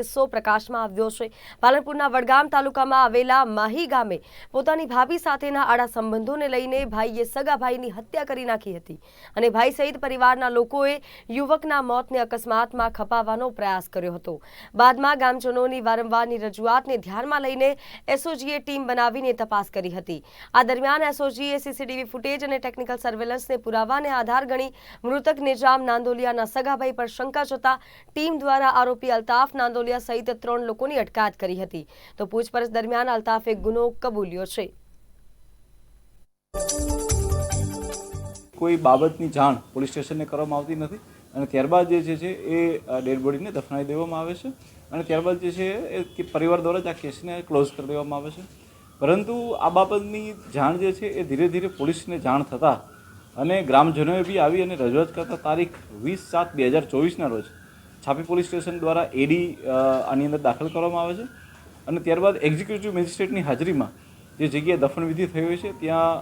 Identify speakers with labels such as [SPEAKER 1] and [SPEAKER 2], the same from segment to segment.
[SPEAKER 1] કિસ્સો પ્રકાશમાં આવ્યો છે. પાલનપુરના વડગામ તાલુકામાં આવેલા માહી ગામે પોતાની ભાભી સાથેના આડા સંબંધોને લઈને ભાઈએ સગા ભાઈની હત્યા કરી નાખી હતી અને ભાઈ સહિત પરિવારના લોકોએ યુવકના મોતને અકસ્માતમાં ખપાવવાનો પ્રયાસ કર્યો હતો. બાદમાં ગામજનોની વારંવારની રજૂઆતને ધ્યાનમાં લઈને એસઓજીએ ટીમ બનાવીને તપાસ કરી હતી. આ દરમિયાન એસઓજીએ સીસીટીવી ફૂટેજ અને ટેકનિકલ સર્વેલન્સને પુરાવાને આધાર ગણી મૃતક નિજામ નાંદોલિયાના સગાભાઈ પર શંકા જતા ટીમ દ્વારા આરોપી અલ્તાફ નાંદોલિયા સહિત ત્રણ લોકોની અટકાયત કરી હતી. તો પૂછપરછ દરમિયાન અલ્તાફે ગુનો કબૂલ્યો છે.
[SPEAKER 2] કોઈ બાબતની જાણ પોલીસ સ્ટેશનને કરવામાં આવતી નથી અને ત્યારબાદ જે છે એ ડેડ બોડીને દફનાવી દેવામાં આવે છે અને ત્યારબાદ જે છે એ પરિવાર દ્વારા જ આ કેસને ક્લોઝ કરી દેવામાં આવે છે. પરંતુ આ બાબતની જાણ જે છે એ ધીરે ધીરે પોલીસને જાણ થતાં અને ગ્રામજનોએ બી આવી અને રજૂઆત કરતા તારીખ વીસ સાત બે હજાર ચોવીસના રોજ છાપી પોલીસ સ્ટેશન દ્વારા એડી આની અંદર દાખલ કરવામાં આવે છે. અને ત્યારબાદ એક્ઝિક્યુટિવ મેજિસ્ટ્રેટની હાજરીમાં જે જગ્યાએ દફનવિધિ થઈ હોય છે, ત્યાં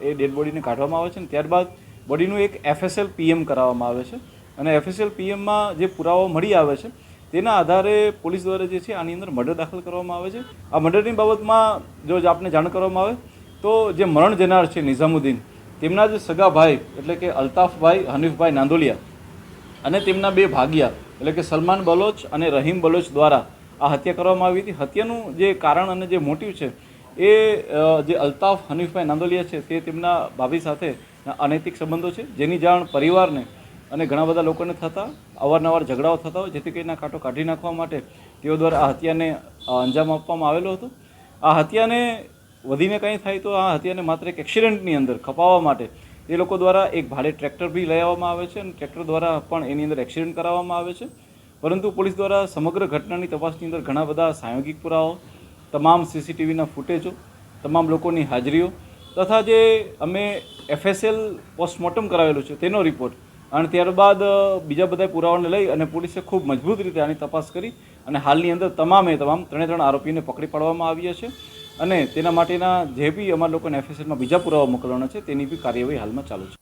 [SPEAKER 2] એ ડેડ બોડીને કાઢવામાં આવે છે. અને ત્યારબાદ બોડીનું એક એફએસએલ પીએમ કરાવવામાં આવે છે. અને એફએસએલ પીએમમાં જે પુરાવાઓ મળી આવે છે, તેના આધારે પોલીસ દ્વારા જે છે આની અંદર મર્ડર દાખલ કરવામાં આવે છે. આ મર્ડરની બાબતમાં જો આપને જાણ કરવામાં આવે, તો જે મરણ જનાર છે નિઝામુદ્દીન, તેમના જે સગા ભાઈ એટલે કે અલ્તાફભાઈ, હનીફભાઈ નાંદોલિયા અને તેમના બે ભાગિયા, એટલે કે સલમાન બલોચ અને રહીમ બલોચ દ્વારા આ હત્યા કરવામાં આવી હતી. હત્યાનું જે કારણ અને જે મોટિવ છે, એ જે અલ્તાફ હનીફભાઈ નાંદોલિયા છે, તે તેમના ભાભી સાથે અનૈતિક સંબંધો છે. જેની જાણ પરિવારને અને ઘણા બધા લોકોને થતા, અવારનવાર ઝઘડાઓ થતા હોય, જેથી કરીને કાંટો કાઢી નાખવા માટે તેઓ દ્વારા આ હત્યાને અંજામ આપવામાં આવેલો હતો. આ હત્યાને વધીને કંઈ થાય તો આ હત્યાને માત્ર એક એક્સિડન્ટની અંદર ખપાવવા માટે એ લોકો દ્વારા એક ભાડે ટ્રેક્ટર બી લઈ આવવામાં આવે છે અને ટ્રેક્ટર દ્વારા પણ એની અંદર એક્સિડન્ટ કરાવવામાં આવે છે. પરંતુ પોલીસ દ્વારા સમગ્ર ઘટનાની તપાસની અંદર ઘણા બધા સાયોગિક પુરાવાઓ, તમામ સીસીટીવીના ફૂટેજો, તમામ લોકોની હાજરીઓ તથા જે અમે એફએસએલ પોસ્ટમોર્ટમ કરાવેલું છે તેનો રિપોર્ટ અને ત્યારબાદ બીજા બધા પુરાવાને લઈ અને પોલીસે ખૂબ મજબૂત રીતે આની તપાસ કરી અને હાલની અંદર તમામે તમામ ત્રણે ત્રણ આરોપીને પકડી પાડવામાં આવ્યા છે. અને તેના માટેના જે બી અમારા લોકોને એફએસએલમાં બીજા પુરાવા મોકલવાના છે, તેની બી કાર્યવાહી હાલમાં ચાલુ છે.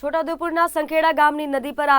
[SPEAKER 1] છોટાઉદેપુરના સંખેડા ગામની નદી પર